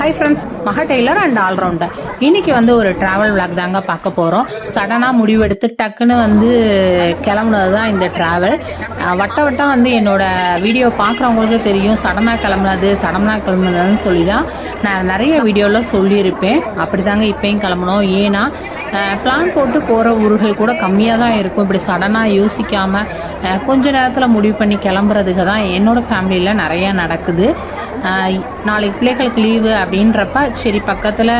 Hi friends Maha tailor and allrounder இன்னைக்கு வந்து ஒரு ட்ராவல் விளாக் தாங்க பார்க்க போகிறோம் சடனாக முடிவெடுத்து டக்குன்னு வந்து கிளம்புனது தான் இந்த ட்ராவல் வட்ட வட்டம் வந்து என்னோடய வீடியோ பார்க்குறவங்களுக்கு தெரியும். சடனாக கிளம்புனது சடனாக கிளம்புனதுன்னு சொல்லி தான் நான் நிறைய வீடியோவில் சொல்லியிருப்பேன். அப்படி தாங்க இப்போயும் கிளம்பணும் ஏன்னா பிளான் போட்டு போகிற ஊர்கள் கூட கம்மியாக தான் இருக்கும். இப்படி சடனாக யோசிக்காமல் கொஞ்ச நேரத்தில் முடிவு பண்ணி கிளம்புறதுக்கு தான் என்னோடய ஃபேமிலியில் நிறையா நடக்குது. நாளைக்கு பிள்ளைகளுக்கு லீவு அப்படின்றப்ப சரி பக்கத்தில்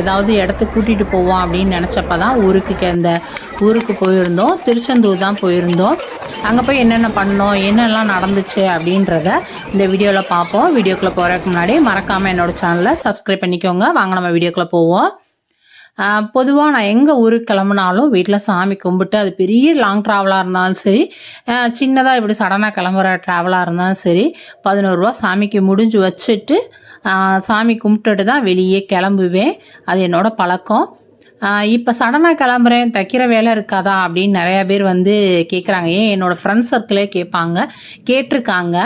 ஏதாவது இடத்துக்கு கூட்டிகிட்டு போவோம் அப்படின்னு நினச்சப்ப தான் ஊருக்கு அந்த ஊருக்கு போயிருந்தோம். திருச்செந்தூர் தான் போயிருந்தோம். அங்கே போய் என்னென்ன பண்ணோம் என்னெல்லாம் நடந்துச்சு அப்படின்றத இந்த வீடியோவில் பார்ப்போம். வீடியோக்குள்ளே போகிறதுக்கு முன்னாடி மறக்காமல் என்னோடய சேனலை சப்ஸ்கிரைப் பண்ணிக்கோங்க. வாங்க நம்ம வீடியோக்குள்ளே போவோம். பொதுவாக நான் எங்கே ஊருக்கு கிளம்புனாலும் வீட்டில் சாமி கும்பிட்டு அது பெரிய லாங் ட்ராவலாக இருந்தாலும் சரி சின்னதாக இப்படி சடனாக கிளம்புற ட்ராவலாக இருந்தாலும் சரி பதினோருவா சாமிக்கு முடிஞ்சு வச்சுட்டு சாமி கும்பிட்டுட்டு தான் வெளியே கிளம்புவேன். அது என்னோட பழக்கம். இப்போ சடனாக கிளம்புறேன் தைக்கிற வேலை இருக்காதா அப்படின்னு நிறையா பேர் வந்து கேட்குறாங்க ஏன் என்னோடய ஃப்ரெண்ட்ஸ் சர்க்கிளே கேட்பாங்க கேட்டிருக்காங்க.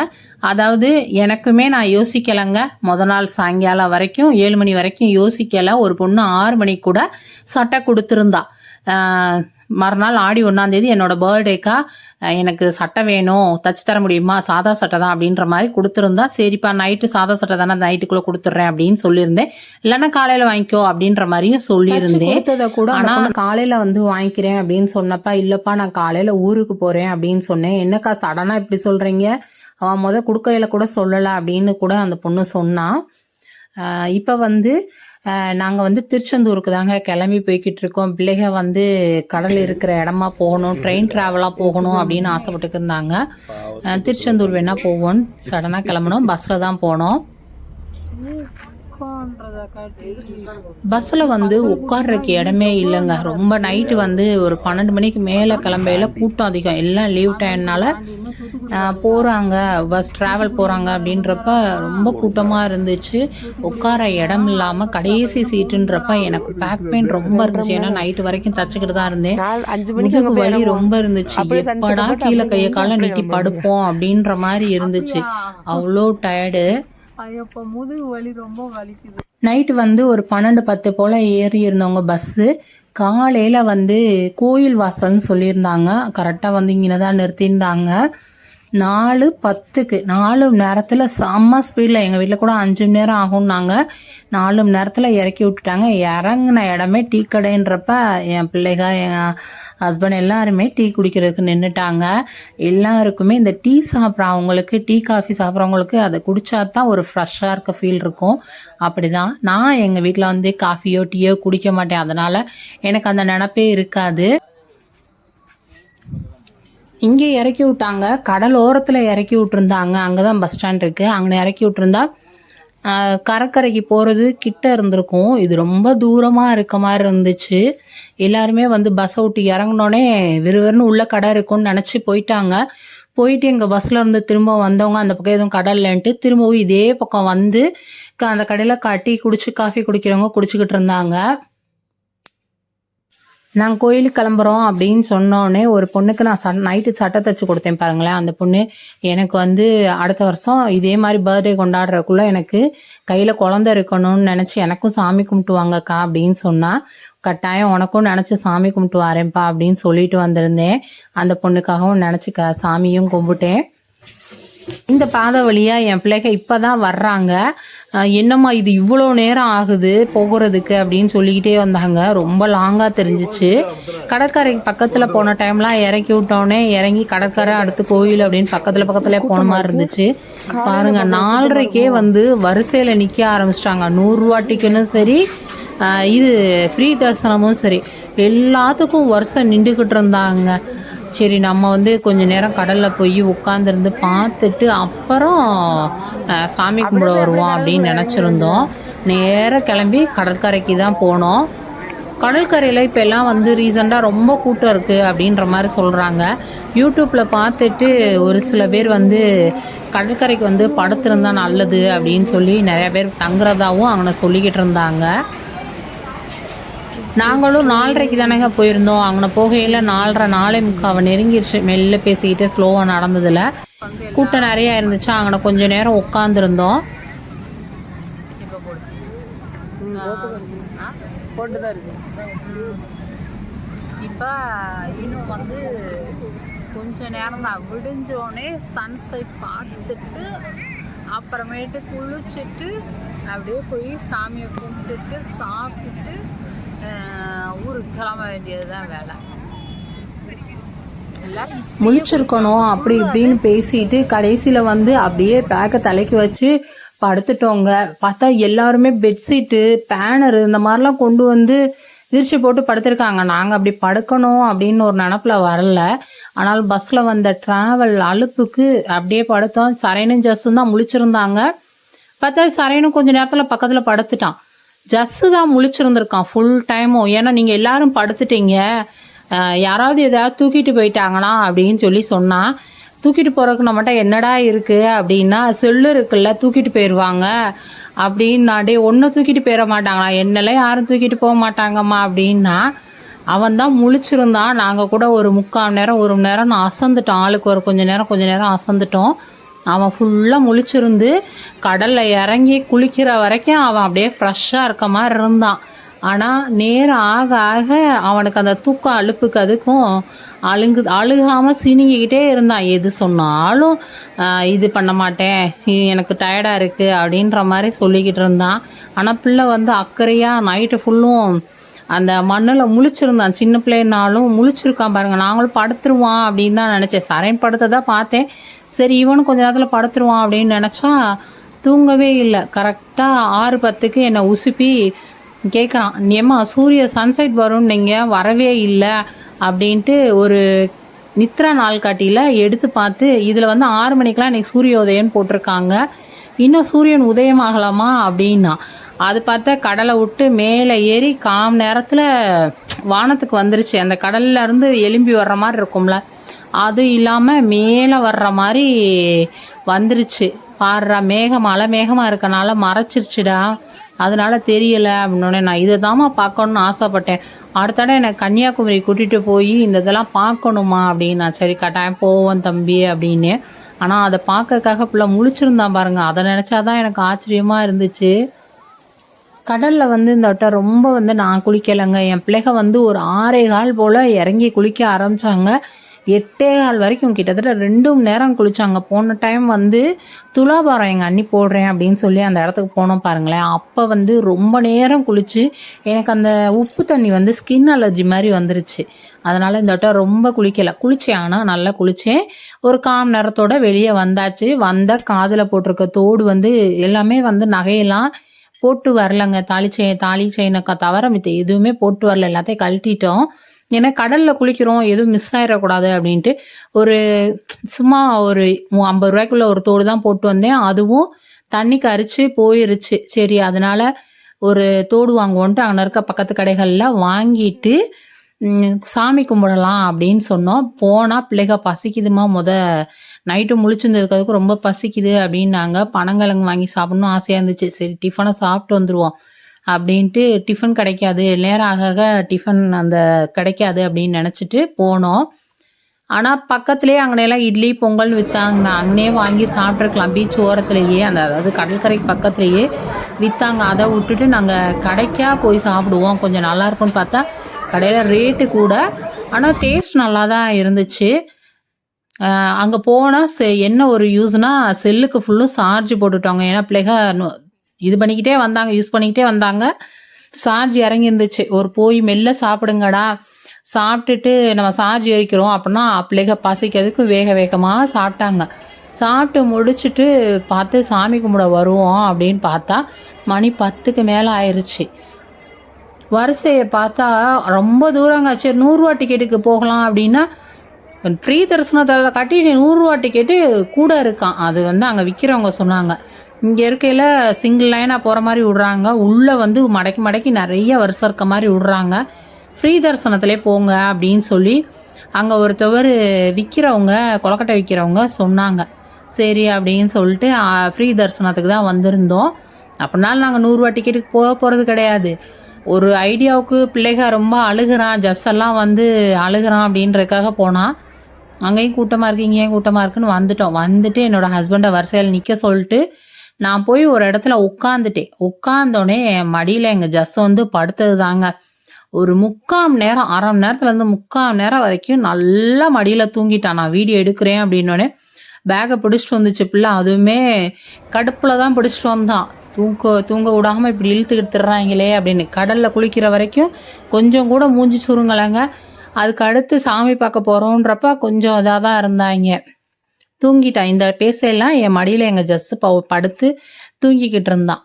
அதாவது எனக்குமே நான் யோசிக்கலைங்க. முத நாள் சாயங்காலம் வரைக்கும் ஏழு மணி வரைக்கும் யோசிக்கலை. ஒரு பொண்ணு ஆறு மணிக்கு கூட சட்டை கொடுத்துருந்தா. மறுநாள் ஆடி ஒன்றாந்தேதி என்னோட பர்த்டேக்கா எனக்கு சட்டை வேணும் தச்சு தர முடியுமா சாதா சட்டை தான் அப்படின்ற மாதிரி கொடுத்துருந்தா சரிப்பா நைட்டு சாதா சட்டை தானே நைட்டுக்குள்ளே கொடுத்துட்றேன் அப்படின்னு சொல்லியிருந்தேன். இல்லைன்னா காலையில் வாங்கிக்கோ அப்படின்ற மாதிரியும் சொல்லியிருந்தேன். கூட ஆனா- ஆனா காலையில வந்து வாங்கிக்கிறேன் அப்படின்னு சொன்னப்ப இல்லப்பா நான் காலையில ஊருக்கு போறேன் அப்படின்னு சொன்னேன். என்னக்கா சடனா இப்படி சொல்றீங்க? அவன் முத குடுக்கையில கூட சொல்லல அப்படின்னு கூட அந்த பொண்ணு சொன்னா. ஆஹ் இப்ப வந்து நாங்கள் வந்து திருச்செந்தூருக்கு தாங்க கிளம்பி போய்கிட்டு இருக்கோம் பிள்ளைக வந்து கடல் இருக்கிற இடமா போகணும் ட்ரெயின் ட்ராவலாக போகணும் அப்படின்னு ஆசைப்பட்டுக்கு இருந்தாங்க. திருச்செந்தூர் வேணா போவோம். சடனாக கிளம்பணும் பஸ்ஸில் தான் போனோம். பஸ்ஸில் வந்து உட்கார்றதுக்கு இடமே இல்லைங்க. ரொம்ப நைட்டு வந்து ஒரு பன்னெண்டு மணிக்கு மேலே கிளம்பையில கூட்டம் அதிகம். எல்லாம் லீவ் டைம்னால போகிறாங்க பஸ் ட்ராவல் போகிறாங்க அப்படின்றப்ப ரொம்ப கூட்டமாக இருந்துச்சு. உட்கார இடம் இல்லாமல் கடைசி சீட்டுன்றப்ப எனக்கு பேக் பெயின் ரொம்ப இருந்துச்சு. ஏன்னா நைட்டு வரைக்கும் தச்சுக்கிட்டு தான் இருந்தேன். முதுகு வலி. ரொம்ப இருந்துச்சு. எப்படா கீழே கையை காலை நீட்டி படுப்போம் அப்படின்ற மாதிரி இருந்துச்சு. அவ்வளோ டயர்டு ஐயப்பா முதுகு வலி ரொம்ப வலிக்குது. நைட்டு வந்து ஒரு பன்னெண்டு பத்து போல் ஏறி இருந்தவங்க பஸ்ஸு காலையில் வந்து கோயில் வாசல்னு சொல்லியிருந்தாங்க. கரெக்டாக வந்து இங்கே தான் நிறுத்தியிருந்தாங்க. நாலு பத்துக்கு நாலு மணி நேரத்தில் செம்ம ஸ்பீடில் எங்கள் வீட்டில் கூட அஞ்சு மணி நேரம் ஆகும்னாங்க. நாலு மணி நேரத்தில் இறக்கி விட்டுட்டாங்க. இறங்குன இடமே டீ கடைன்றப்ப என் பிள்ளைக என் ஹஸ்பண்ட் எல்லாருமே டீ குடிக்கிறதுக்கு நின்றுட்டாங்க எல்லாருக்குமே இந்த டீ சாப்பிட்றவங்களுக்கு டீ காஃபி சாப்பிட்றவங்களுக்கு அதை குடிச்சா தான் ஒரு ஃப்ரெஷ்ஷாக இருக்க ஃபீல் இருக்கும். அப்படிதான். நான் எங்கள் வீட்டில் வந்து காஃபியோ டீயோ குடிக்க மாட்டேன். அதனால் எனக்கு அந்த நினப்பே இருக்காது. இங்கே இறக்கி விட்டாங்க. கடல் ஓரத்தில் இறக்கி விட்டுருந்தாங்க. அங்கே தான் பஸ் ஸ்டாண்ட் இருக்குது அங்கே இறக்கி விட்டுருந்தா ஆஹ், கடற்கரைக்கு போகிறது கிட்ட இருந்திருக்கும். இது ரொம்ப தூரமாக இருக்க மாதிரி இருந்துச்சு. எல்லாருமே வந்து பஸ்ஸை விட்டு இறங்கினோடனே விறுவிறுன்னு உள்ள கடை இருக்கும்னு நினச்சி போயிட்டாங்க. போயிட்டு எங்கள் பஸ்ஸில் இருந்து திரும்ப வந்தவங்க அந்த பக்கம் எதுவும் கடல்லன்ட்டு திரும்பவும் இதே பக்கம் வந்து க- அந்த கடையில் கட்டி குடிச்சு காஃபி குடிக்கிறவங்க குடிச்சிக்கிட்டு இருந்தாங்க. நாங்கள் கோயிலுக்கு கிளம்புறோம் அப்படின்னு சொன்னோடனே ஒரு பொண்ணுக்கு நான் சட் நைட்டு சட்டை தச்சு கொடுத்தேன் பாருங்களேன். அந்த பொண்ணு எனக்கு வந்து அடுத்த வருஷம் இதே மாதிரி பர்த்டே கொண்டாடுறதுக்குள்ள எனக்கு கையில் குழந்த இருக்கணும்னு நினச்சி எனக்கும் சாமி கும்பிட்டு வாங்கக்கா அப்படின்னு சொன்னால் கட்டாயம் உனக்கும் நினச்சி சாமி கும்பிட்டு வரேன்ப்பா அப்படின்னு சொல்லிட்டு வந்திருந்தேன். அந்த பொண்ணுக்காகவும் நினச்சி க சாமியும் கும்பிட்டேன். இந்த பாதை வழியாக என் பிள்ளைக இப்பதான் வர்றாங்க. என்னம்மா இது இவ்வளோ நேரம் ஆகுது போகிறதுக்கு அப்படின்னு சொல்லிக்கிட்டே வந்தாங்க. ரொம்ப லாங்கா தெரிஞ்சிச்சு. கடற்கரைக்கு பக்கத்துல போன டைம்லாம் இறக்கி விட்டோன்னே இறங்கி கடற்கரை அடுத்து கோயில் அப்படின்னு பக்கத்துல பக்கத்துல போன மாதிரி இருந்துச்சு. பாருங்க நாலரைக்கே வந்து வரிசையில நிக்க ஆரம்பிச்சிட்டாங்க. நூறுரூவா டிக்கெட்டும் சரி இது ஃப்ரீ தரிசனமும் சரி. எல்லாத்துக்கும் வருஷம் நின்றுக்கிட்டு இருந்தாங்க. சரி நம்ம வந்து கொஞ்ச நேரம் கடலில் போய் உட்காந்துருந்து பார்த்துட்டு அப்புறம் சாமி கும்பிட வருவோம் அப்படின்னு நினச்சிருந்தோம். நேராக கிளம்பி கடற்கரைக்கு தான் போனோம். கடற்கரையில் இப்போ எல்லாம் வந்து ரீசெண்டாக ரொம்ப கூட்டம் இருக்குது அப்படின்ற மாதிரி சொல்கிறாங்க யூடியூப்பில் பார்த்துட்டு ஒரு சில பேர் வந்து கடற்கரைக்கு வந்து படுத்திருந்தா நல்லது அப்படின்னு சொல்லி நிறைய பேர் தங்குறதாவும் அங்கே சொல்லிக்கிட்டு இருந்தாங்க. நாங்களும் நாலரைக்கு தானேங்க போயிருந்தோம். அங்கே போகையில் நாலரை நாளே முக்காவை நெருங்கிருச்சு. மெல்ல பேசிக்கிட்டு ஸ்லோவாக நடந்ததில். கூட்டம் நிறையா இருந்துச்சு. அங்கே கொஞ்சம் நேரம் உட்காந்துருந்தோம் போட்டு தான் இருக்கு இப்போ இன்னும் வந்து கொஞ்ச நேரம் தான். விடிஞ்சோடனே சன்செட் பார்த்துட்டு அப்புறமேட்டு குளிச்சுட்டு அப்படியே போய் சாமியை கும்பிட்டுட்டு சாப்பிட்டுட்டு ஊருக்கு கிளம்ப வேண்டியது தான் வேலை. முழிச்சிருக்கணும் அப்படி இப்படின்னு பேசிட்டு கடைசியில் வந்து அப்படியே பேக்கை தலைக்கு வச்சு படுத்துட்டோங்க. பார்த்தா எல்லாருமே பெட்ஷீட்டு பேனர் இந்த மாதிரிலாம் கொண்டு வந்து விரிச்சு போட்டு படுத்திருக்காங்க. நாங்கள் அப்படி படுக்கணும் அப்படின்னு ஒரு நினப்பில் வரல. ஆனால் பஸ்ஸில் வந்த ட்ராவல் அலுப்புக்கு அப்படியே படுத்தோம். சரைனும் ஜஸ்ஸும் தான் முழிச்சிருந்தாங்க. பார்த்தா சரைனும் கொஞ்சம் நேரத்தில் பக்கத்தில் படுத்துட்டான். ஜஸ்ஸு தான் முழிச்சிருந்துருக்கான் ஃபுல் டைமும் ஏன்னா நீங்கள் எல்லாரும் படுத்துட்டீங்க. யாராவது ஏதாவது தூக்கிட்டு போயிட்டாங்கன்னா அப்படின்னு சொல்லி சொன்னான் தூக்கிட்டு போகிறதுக்கு நம்மகிட்ட என்னடா இருக்குது அப்படின்னா செல்லு இருக்குல்ல தூக்கிட்டு போயிடுவாங்க அப்படின்னா டே ஒன்றை தூக்கிட்டு போயிட மாட்டாங்களா? என்னெல்லாம் யாரும் தூக்கிட்டு போக மாட்டாங்கம்மா அப்படின்னா அவன் தான் முழிச்சிருந்தான். நாங்கள் கூட ஒரு முக்கால் நேரம் ஒரு மணி நேரம் நான் அசந்துட்டோம். ஆளுக்கு ஒரு கொஞ்ச நேரம் கொஞ்ச நேரம் அசந்துட்டோம். அவன் ஃபுல்லாக முழிச்சிருந்து கடலில் இறங்கி குளிக்கிற வரைக்கும் அவன் அப்படியே ஃப்ரெஷ்ஷாக இருக்க மாதிரி இருந்தான். ஆனால் நேரம் ஆக ஆக அவனுக்கு அந்த தூக்கம் அலுப்புக்கு அதுக்கும் அழுங்கு அழுகாமல் சினிங்கிக்கிட்டே இருந்தான். எது சொன்னாலும் இது பண்ண மாட்டேன். எனக்கு டயர்டாக இருக்குது அப்படின்ற மாதிரி சொல்லிக்கிட்டு இருந்தான். ஆனால் பிள்ளை வந்து அக்கறையாக நைட்டு ஃபுல்லும் அந்த மண்ணில் முழிச்சிருந்தான். சின்ன பிள்ளைனாலும் முழிச்சிருக்கான் பாருங்க. நாங்களும் படுத்துருவான் அப்படின்னு தான் நினச்சேன். சரைன் படுத்ததா பார்த்தேன். சரி இவனும் கொஞ்ச நேரத்தில் படுத்துருவான் அப்படின்னு நினச்சா தூங்கவே இல்லை. கரெக்டாக ஆறு பத்துக்கு என்னை உசுப்பி கேட்குறான் ஏம்மா சூரிய சன்செட் வரும் நீங்கள் வரவே இல்லை அப்படின்ட்டு ஒரு நித்ரா நாள்காட்டியில் எடுத்து பார்த்து இதில் வந்து ஆறு மணிக்கெலாம் இன்றைக்கி சூரிய உதயம் போட்டிருக்காங்க. இன்னும் சூரியன் உதயமாகலாமா? அப்படின்னா அது பார்த்தா கடலை விட்டு மேலே ஏறி காம் நேரத்தில் வானத்துக்கு வந்துருச்சு. அந்த கடல்லேருந்து எலும்பி வர்ற மாதிரி இருக்கும்ல. அது இல்லாமல் மேலே வர்ற மாதிரி வந்துருச்சு. பாடுறா மேகம் மலை மேகமாக இருக்கனால மறைச்சிருச்சுடா. அதனால தெரியல அப்படின்னோடனே நான் இதை தாம்மா பார்க்கணுன்னு ஆசைப்பட்டேன். அடுத்த தடவை எனக்கு கன்னியாகுமரி கூட்டிகிட்டு போய் இந்த இதெல்லாம் பார்க்கணுமா அப்படின்னு நான் சரி கட்டாயம் போவோம் தம்பி அப்படின்னு. ஆனால் அதை பார்க்கறக்காக பிள்ளை முழிச்சிருந்தான் பாருங்கள் அதை நினச்சாதான் எனக்கு ஆச்சரியமாக இருந்துச்சு. கடலில் வந்து இந்த வட்டம் ரொம்ப வந்து நான் குளிக்கலைங்க. என் பிள்ளைக வந்து ஒரு ஆறே கால் போல் இறங்கி குளிக்க ஆரம்பித்தாங்க எட்டே ஆள் வரைக்கும் கிட்டத்தட்ட ரெண்டு மணி நேரம் குளித்தாங்க போன டைம் வந்து துலாபாரம் எங்கள் அண்ணி போடுறேன் அப்படின்னு சொல்லி அந்த இடத்துக்கு போனோம் பாருங்களேன். அப்போ வந்து ரொம்ப நேரம் குளித்து எனக்கு அந்த உப்பு தண்ணி வந்து ஸ்கின் அலர்ஜி மாதிரி வந்துருச்சு. அதனால் இந்த வட்டம் ரொம்ப குளிக்கலை. குளித்தேன் ஆனால் நல்லா குளித்தேன் ஒரு காம் நேரத்தோட வெளியே வந்தாச்சு. வந்தால் காதில் போட்டிருக்க தோடு வந்து எல்லாமே வந்து நகையெல்லாம் போட்டு வரலங்க. தாலி செயின் தாலி செயினக்கா தவிர மித்த எதுவுமே போட்டு வரல. எல்லாத்தையும் கழட்டிட்டோம். ஏன்னா கடலில் குளிக்கிறோம் எதுவும் மிஸ் ஆயிடக்கூடாது அப்படின்ட்டு ஒரு சும்மா ஒரு ஐம்பது ரூபாய்க்குள்ள ஒரு தோடு தான் போட்டு வந்தேன். அதுவும் தண்ணி கரிச்சு போயிருச்சு. சரி அதனால ஒரு தோடு வாங்குவோன்ட்டு அங்கே இருக்க பக்கத்து கடைகளில் வாங்கிட்டு சாமி கும்பிடலாம் அப்படின்னு சொன்னோம். போனால் பிள்ளைக பசிக்குதுமா முத. நைட்டு முழிச்சிருந்ததுக்கு அதுக்கு ரொம்ப பசிக்குது அப்படின்னாங்க. பனங்கிழங்கு வாங்கி சாப்பிடணும் ஆசையாக இருந்துச்சு. சரி டிஃபனை சாப்பிட்டு வந்துடுவோம் அப்படின்ட்டு டிஃபன் கிடைக்காது. நேரம் ஆக ஆக டிஃபன் அந்த கிடைக்காது அப்படின்னு நினச்சிட்டு போனோம். ஆனால் பக்கத்துலேயே அங்கனையெல்லாம் இட்லி பொங்கல் விற்றாங்க அங்கனே வாங்கி சாப்பிட்ருக்கலாம் பீச் ஓரத்துலேயே அந்த அதாவது கடற்கரைக்கு பக்கத்துலேயே விற்றாங்க அதை விட்டுட்டு நாங்கள் கடைக்கா போய் சாப்பிடுவோம். கொஞ்சம் நல்லா இருக்கும்னு பார்த்தா கடையில் ரேட்டு கூட ஆனால் டேஸ்ட் நல்லா தான் இருந்துச்சு அங்கே போனால் செ என்ன ஒரு யூஸ்னால் செல்லுக்கு ஃபுல்லும் சார்ஜ் போட்டுட்டோங்க. ஏன்னா பிள்ளைக இது பண்ணிக்கிட்டே வந்தாங்க யூஸ் பண்ணிக்கிட்டே வந்தாங்க. சார்ஜ் இறங்கி இருந்துச்சு ஒரு போய் மெல்ல சாப்பிடுங்கடா. சாப்பிட்டுட்டு நம்ம சார்ஜ் ஏறிக்கிறோம் அப்படின்னா பிள்ளைக பசிக்கிறதுக்கு வேக வேகமாக சாப்பிட்டாங்க. சாப்பிட்டு முடிச்சுட்டு பார்த்து சாமி கும்பிட வருவோம் அப்படின்னு பார்த்தா மணி பத்துக்கு மேலே ஆயிடுச்சு வரிசையை பார்த்தா ரொம்ப தூரங்க சரி நூறுரூவா டிக்கெட்டுக்கு போகலாம் அப்படின்னா ஃப்ரீ தரிசனத்தை காட்டி நூறுரூவா டிக்கெட்டு கூட இருக்கான். அது வந்து அங்கே விற்கிறவங்க சொன்னாங்க. இங்கே இருக்கையில் சிங்கிள் லைனாக போகிற மாதிரி விடுறாங்க. உள்ளே வந்து மடக்கி மடக்கி நிறைய வருஷம் இருக்க மாதிரி விடுறாங்க. ஃப்ரீ தரிசனத்திலே போங்க அப்படின்னு சொல்லி அங்கே ஒருத்தவர் விற்கிறவங்க கொலக்கட்டை விற்கிறவங்க சொன்னாங்க. சரி அப்படின்னு சொல்லிட்டு ஃப்ரீ தரிசனத்துக்கு தான் வந்திருந்தோம். அப்படினாலும் நாங்கள் நூறுரூவா டிக்கெட்டுக்கு போக போகிறது கிடையாது. ஒரு ஐடியாவுக்கு பிள்ளைக ரொம்ப அழுகுறான் ஜஸ் எல்லாம் வந்து அழுகுறான் அப்படின்றதுக்காக போனால் அங்கேயும் கூட்டமாக இருக்குது இங்கேயும் கூட்டமாக இருக்குன்னு வந்துட்டோம். வந்துட்டு என்னோட ஹஸ்பண்டை வரிசையில் நிற்க சொல்லிட்டு நான் போய் ஒரு இடத்துல உட்காந்துட்டேன் உட்காந்தோடனே என் மடியில் எங்கள் ஜஸ் வந்து படுத்தது தாங்க ஒரு முக்கால் மணி நேரம் அரை மணி நேரத்துலேருந்து முக்கால் மணி நேரம் வரைக்கும் நல்லா மடியில் தூங்கிட்டான். நான் வீடியோ எடுக்கிறேன் அப்படின்னோடனே பேக்கை பிடிச்சிட்டு வந்துச்சு பிள்ளை. அதுவுமே கடுப்பில் தான் பிடிச்சிட்டு வந்தான். தூக்க தூங்க விடாமல் இப்படி இழுத்துக்கிட்டு திடுறாங்களே அப்படின்னு. கடலில் குளிக்கிற வரைக்கும் கொஞ்சம் கூட மூஞ்சி சுருங்கலைங்க. அதுக்கு அடுத்து சாமி பார்க்க போகிறோன்றப்ப கொஞ்சம் இதாக தான் இருந்தாங்க. தூங்கிட்டான் இந்த பேசையெல்லாம் என் மடியில் எங்கள் ஜஸ்ஸு ப படுத்து தூங்கிக்கிட்டு இருந்தான்.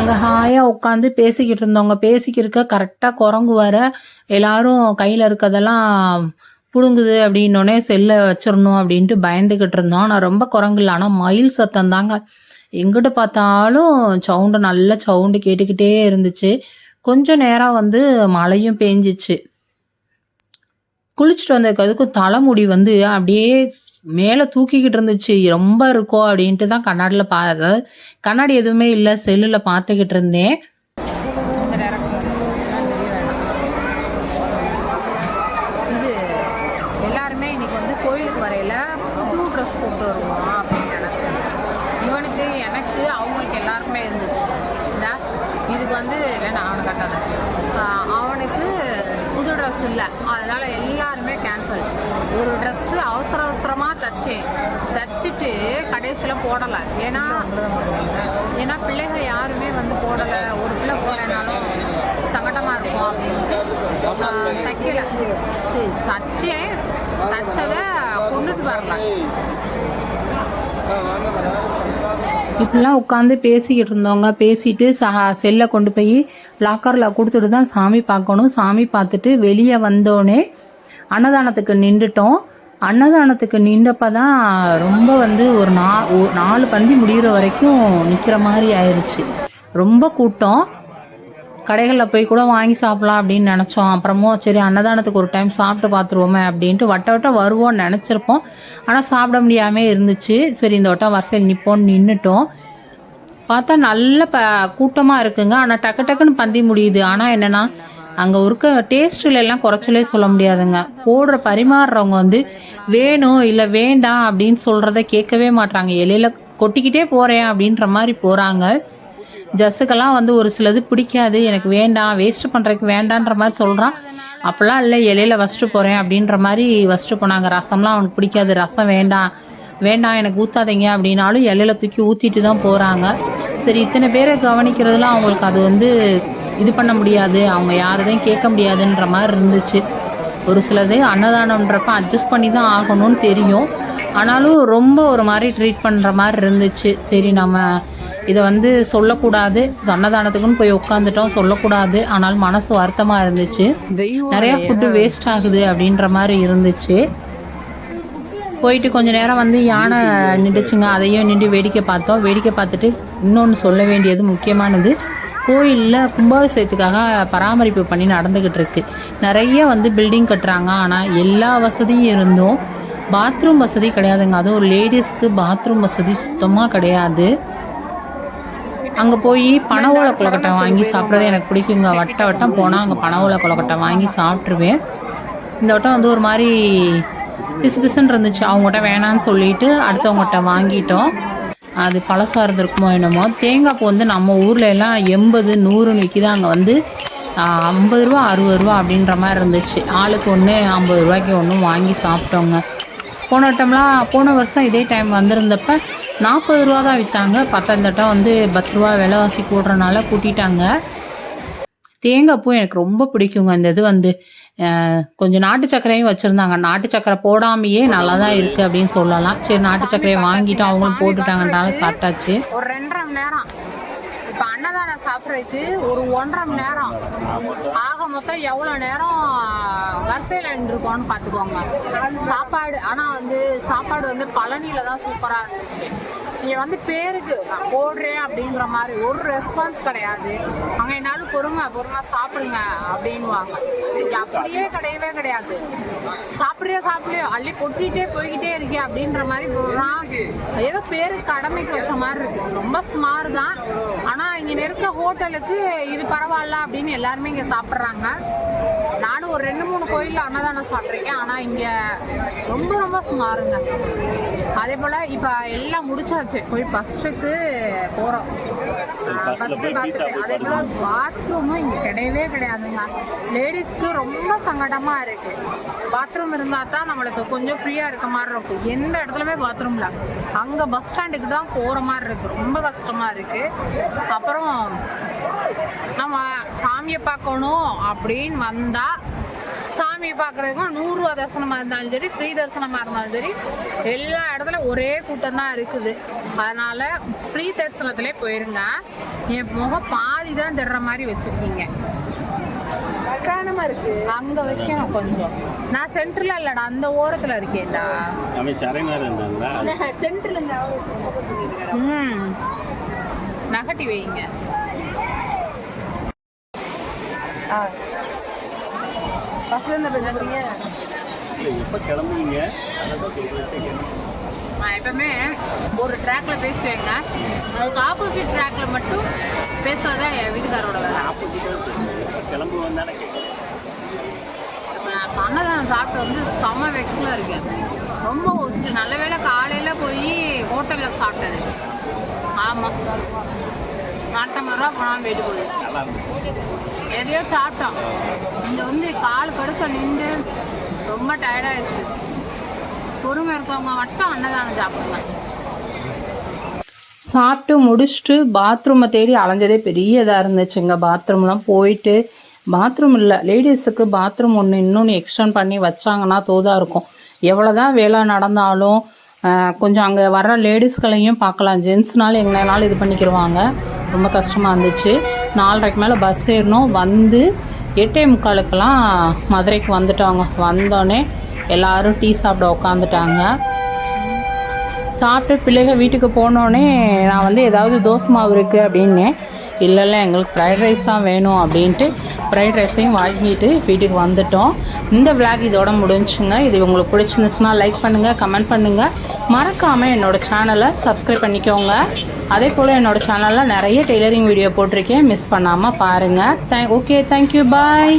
நாங்கள் ஹாயாக உட்காந்து பேசிக்கிட்டு இருந்தோங்க பேசிக்கிருக்க கரெக்டாக குரங்கு வர எல்லாரும் கையில் இருக்கதெல்லாம் பிடுங்குது அப்படின்னோடனே செல்லை வச்சிடணும் அப்படின்ட்டு பயந்துக்கிட்டு இருந்தோம். ஆனால் ரொம்ப குரங்கு இல்லை. ஆனால் மயில் சத்தம் தாங்க. எங்கிட்ட பார்த்தாலும் சவுண்டு நல்ல சவுண்டு கேட்டுக்கிட்டே இருந்துச்சு. கொஞ்சம் நேரம் வந்து மழையும் பேஞ்சிச்சு. குளிச்சுட்டு வந்ததுக்கு அதுக்கும் தலைமுடி வந்து அப்படியே மேலே தூக்கிக்கிட்டு இருந்துச்சு ரொம்ப இருக்கோ அப்படின்ட்டு தான் கண்ணாடியில் பா அதாவது கண்ணாடி எதுவுமே இல்லை செல்லில் பார்த்துக்கிட்டு இருந்தேன். இது எல்லாருமே இன்னைக்கு வந்து கோயிலுக்கு வரையில புது ட்ரெஸ் போட்டு வருவோம் அப்படின்னு நினச்சேன். இவனுக்கு எனக்கு அவங்களுக்கு எல்லாருக்குமே இருந்துச்சு. இந்தா, இதுக்கு வந்து வேணாம் அவனை கட்டாத. அவனுக்கு ட்ரெஸ் இல்லை. அதனால எல்லாருமே கேன்சல் ஒரு ட்ரெஸ்ஸு அவசர அவசரமாக தச்சேன் தச்சுட்டு கடைசியில் போடலை. ஏன்னா ஏன்னா பிள்ளைகள் யாருமே வந்து போடலை. ஒரு பிள்ளை போடலைனாலும் சங்கடமாக இருக்கும் அப்படின்ட்டு ஆஹ் தைக்கல. சரி தச்சேன் தச்சதை கொண்டுட்டு வரல. இப்படிலாம் உட்காந்து பேசிக்கிட்டு இருந்தவங்க பேசிட்டு சா செல்லை கொண்டு போய் லாக்கரில் கொடுத்துட்டு தான் சாமி பார்க்கணும். சாமி பார்த்துட்டு வெளியே வந்தோடனே அன்னதானத்துக்கு நின்றுட்டோம். அன்னதானத்துக்கு நின்றப்ப தான் ரொம்ப வந்து ஒரு நா ஒரு நாலு பந்தி முடிகிற வரைக்கும் நிற்கிற மாதிரி ஆயிடுச்சு ரொம்ப கூட்டம். கடைகளில் போய் கூட வாங்கி சாப்பிடலாம் அப்படின்னு நினச்சோம். அப்புறமும் சரி அன்னதானத்துக்கு ஒரு டைம் சாப்பிட்டு பார்த்துருவோமே அப்படின்ட்டு வட்ட வட்டம் வருவோம்னு நினச்சிருப்போம். ஆனால் சாப்பிட முடியாமே இருந்துச்சு. சரி இந்த வட்டம் வரிசையில் நிற்போன்னு நின்றுட்டோம் பார்த்தா நல்ல ப கூட்டமாக இருக்குங்க. ஆனால் டக்கு டக்குன்னு பந்தி முடியுது. ஆனால் என்னென்னா அங்கே இருக்க டேஸ்ட்டில் எல்லாம் குறைச்சலே சொல்ல முடியாதுங்க. போடுற பரிமாறுறவங்க வந்து வேணும் இல்லை வேண்டாம் அப்படின்னு சொல்கிறத கேட்கவே மாட்றாங்க. இலையில கொட்டிக்கிட்டே போகிறேன் அப்படின்ற மாதிரி போகிறாங்க ஜஸ்ஸுக்கெல்லாம் வந்து ஒரு சிலது பிடிக்காது. எனக்கு வேண்டாம் வேஸ்ட் பண்ணுறதுக்கு வேண்டான்ற மாதிரி சொல்கிறான் அப்போல்லாம் இல்லை இலையில வச்சுட்டு போகிறேன் அப்படின்ற மாதிரி வச்சுட்டு போனாங்க. ரசம்லாம் அவனுக்கு பிடிக்காது. ரசம் வேண்டாம் வேண்டாம் எனக்கு ஊற்றாதீங்க அப்படின்னாலும் இலையில தூக்கி ஊற்றிட்டு தான் போகிறாங்க சரி இத்தனை பேரை கவனிக்கிறதுலாம் அவங்களுக்கு அது வந்து இது பண்ண முடியாது. அவங்க யாரதையும் கேட்க முடியாதுன்ற மாதிரி இருந்துச்சு. ஒரு சிலது அன்னதானம்ன்றப்ப அட்ஜஸ்ட் பண்ணி தான் ஆகணும்னு தெரியும். ஆனாலும் ரொம்ப ஒரு மாதிரி ட்ரீட் பண்ணுற மாதிரி இருந்துச்சு. சரி நம்ம இதை வந்து சொல்லக்கூடாது. அன்னதானத்துக்குன்னு போய் உட்காந்துட்டோம் சொல்லக்கூடாது. ஆனால் மனசு வருத்தமாக இருந்துச்சு. நிறையா ஃபுட்டு வேஸ்ட் ஆகுது அப்படின்ற மாதிரி இருந்துச்சு. போயிட்டு கொஞ்ச நேரம் வந்து யானை நின்றுச்சுங்க. அதையும் நின்று வேடிக்கை பார்த்தோம். வேடிக்கை பார்த்துட்டு இன்னொன்று சொல்ல வேண்டியது முக்கியமானது. கோயிலில் கும்பாபிஷேகத்துக்காக பராமரிப்பு பண்ணி நடந்துக்கிட்டு இருக்கு. நிறைய வந்து பில்டிங் கட்டுறாங்க. ஆனால் எல்லா வசதியும் இருந்தும் பாத்ரூம் வசதி கிடையாதுங்க. அதுவும் ஒரு லேடிஸ்க்கு பாத்ரூம் வசதி சுத்தமாக கிடையாது. அங்கே போய் பனை ஓலை கொலக்கட்டை வாங்கி சாப்பிட்றது எனக்கு பிடிக்குங்க. வட்ட வட்டம் போனால் அங்கே பனை ஓலை கொலக்கட்டை வாங்கி சாப்பிட்ருவேன் இந்த வட்டம் வந்து ஒரு மாதிரி பிசு பிசுன்னு இருந்துச்சு. அவங்ககிட்ட வேணான்னு சொல்லிட்டு அடுத்தவங்ககிட்ட வாங்கிட்டோம். அது பழசாக இருந்திருக்குமோ என்னமோ. தேங்காய் பூ வந்து நம்ம ஊரில் எல்லாம் எண்பது நூறுன்னு விற்கிது அங்கே வந்து ஐம்பது ரூபா அறுபது ரூபா அப்படின்ற மாதிரி இருந்துச்சு. ஆளுக்கு ஒன்று ஐம்பது ரூபாய்க்கு ஒன்று வாங்கி சாப்பிட்டோங்க. போன வட்டம்லாம் போன வருஷம் இதே டைம் வந்திருந்தப்ப நாற்பது ரூபா தான் விற்றாங்க பத்தந்தட்டம் வந்து பத்து ரூபா விலைவாசி கூடுறனால கூட்டிட்டாங்க. தேங்காய் பூ எனக்கு ரொம்ப பிடிக்குங்க. இந்த இது வந்து கொஞ்சம் நாட்டு சர்க்கரையும் வச்சுருந்தாங்க. நாட்டு சர்க்கரை போடாமையே நல்லா தான் இருக்குது அப்படின்னு சொல்லலாம். சரி நாட்டு சர்க்கரையை வாங்கிட்டோம். அவங்களும் போட்டுட்டாங்கன்றாலும் சாப்பிட்டாச்சு. ஒரு ரெண்டரை மணி நேரம். இப்போ அன்னதானம் சாப்பிட்றதுக்கு ஒரு ஒன்றரை மணி நேரம். ஆக மொத்தம் எவ்வளோ நேரம் வரிசையில் நின்றுருக்கோம்னு பார்த்துக்கோங்க சாப்பாடு ஆனால் வந்து சாப்பாடு வந்து பழனியில் தான் சூப்பராக இருந்துச்சு. இங்கே வந்து பேருக்கு நான் போடுறேன் அப்படின்ற மாதிரி ஒரு ரெஸ்பான்ஸ் கிடையாது. அங்கே என்னாலும் பொறுமை பொறுமை சாப்பிடுங்க அப்படின்வாங்க அப்படியே கிடையவே கிடையாது. சாப்பிட்றியா சாப்பிட்றியோ அள்ளி கொட்டிட்டே போய்கிட்டே இருக்கே அப்படின்ற மாதிரி போடுறான் ஏதோ பேரு கடமைக்கு வச்ச மாதிரி இருக்கு. ரொம்ப ஸ்மார் தான். ஆனால் இங்கே இருக்க ஹோட்டலுக்கு இது பரவாயில்ல அப்படின்னு எல்லாருமே இங்கே சாப்பிட்றாங்க. நானும் ஒரு ரெண்டு மூணு கோயிலில் அன்னதானம் சாப்பிட்ருக்கேன் ஆனால் இங்கே ரொம்ப ரொம்ப சுமாருங்க. அதே போல் இப்போ எல்லாம் முடிச்சாச்சு. போய் ஃபஸ்ட்டுக்கு போகிறோம் பஸ்ஸு பார்த்துட்டு அதே போல் பாத்ரூமும் இங்கே கிடையவே கிடையாதுங்க. லேடிஸ்க்கு ரொம்ப சங்கடமாக இருக்குது பாத்ரூம் இருந்தால் தான் நம்மளுக்கு கொஞ்சம் ஃப்ரீயாக இருக்க மாதிரி இருக்கும். எந்த இடத்துலையுமே பாத்ரூம் இல்லை. அங்கே பஸ் ஸ்டாண்டுக்கு தான் போகிற மாதிரி இருக்குது ரொம்ப கஷ்டமாக இருக்குது அப்புறம் நம்ம சாமியை பார்க்கணும் அப்படின்னு வந்தா சாமியை பார்க்குறதுக்கும் நூறுரூவா தரிசனமாக இருந்தாலும் சரி ஃப்ரீ தரிசனமாக இருந்தாலும் சரி எல்லா இடத்துலையும் ஒரே கூட்டம் தான் இருக்குது. அதனால ஃப்ரீ தரிசனத்திலே போயிருங்க. என் முகம் பாதி தான் தர்ற மாதிரி வச்சுருக்கீங்க. காரணமா இருக்கு. அங்கே வைக்கணும் கொஞ்சம். நான் சென்டரில் இல்லைடா அந்த ஓரத்தில் இருக்கேன்டா. சென்டர்ல ம். நகட்டி வைங்க. பஸ்ல இருந்து பேசுறீங்க எப்போ கிளம்புவீங்க? நான் எப்பவுமே ஒரு ட்ராக்ல பேசுவேங்க. அதுக்கு ஆப்போசிட் ட்ராக்ல மட்டும் பேசுறது என் வீட்டுக்காரோட வேலை. எப்போ கிளம்புவேன் தானே நான் அன்னதானம் சாப்பிட்டு வந்து செம வெக்ஸில் இருக்கேன். ரொம்ப ஒஸ்ட்டு நல்ல வேளை காலையில் போய் ஹோட்டலில் சாப்பிட்டது. ஆமாம் நாட்டம்பது ரூபா போனாலும் போயிட்டு போகுது. எதையோ சாப்பிட்டோம். இங்கே வந்து கால் கடுக்க நின்று ரொம்ப டயர்டாயிடுச்சு பொறுமை இருக்கவங்க மட்டும் அன்னதானம் சாப்பிடுங்க. சாப்பிட்டு முடிச்சுட்டு பாத்ரூமை தேடி அலைஞ்சதே பெரிய இதாக இருந்துச்சுங்க. பாத்ரூம்லாம் போயிட்டு பாத்ரூம் இல்லை லேடிஸுக்கு பாத்ரூம் ஒன்று இன்னொன்று எக்ஸ்டெண்ட் பண்ணி வச்சாங்கன்னா தோதாக இருக்கும். எவ்வளோ தான் வேலை நடந்தாலும் கொஞ்சம் அங்கே வர்ற லேடிஸ்களையும் பார்க்கலாம். ஜென்ஸ்னாலும் எங்கனாலும் இது பண்ணிக்கிடுவாங்க ரொம்ப கஷ்டமாக இருந்துச்சு. நாலரைக்கு மேலே பஸ் ஏறினோம் வந்து எட்டே முக்காலுக்கெல்லாம் மதுரைக்கு வந்துட்டோங்க. வந்தோடனே எல்லாரும் டீ சாப்பிட உக்காந்துட்டாங்க. சாப்பிட்டு பிள்ளைங்க வீட்டுக்கு போனோடனே நான் வந்து ஏதாவது தோசை மாவு இருக்குது அப்படின்னேன். இல்லை இல்லை எங்களுக்கு ஃப்ரைட் ரைஸ் தான் வேணும் அப்படின்ட்டு ஃப்ரைட் ரைஸையும் வாங்கிட்டு வீட்டுக்கு வந்துட்டோம். இந்த விளாக் இதோட முடிஞ்சுங்க. இது உங்களுக்கு பிடிச்சிருந்துச்சுன்னா லைக் பண்ணுங்கள் கமெண்ட் பண்ணுங்கள் மறக்காமல் என்னோடய சேனலை சப்ஸ்கிரைப் பண்ணிக்கோங்க. அதே போல் என்னோடய சேனலில் நிறைய டெய்லரிங் வீடியோ போட்டிருக்கேன். மிஸ் பண்ணாமல் பாருங்கள் தேங்க் ஓகே தேங்க்யூ பாய்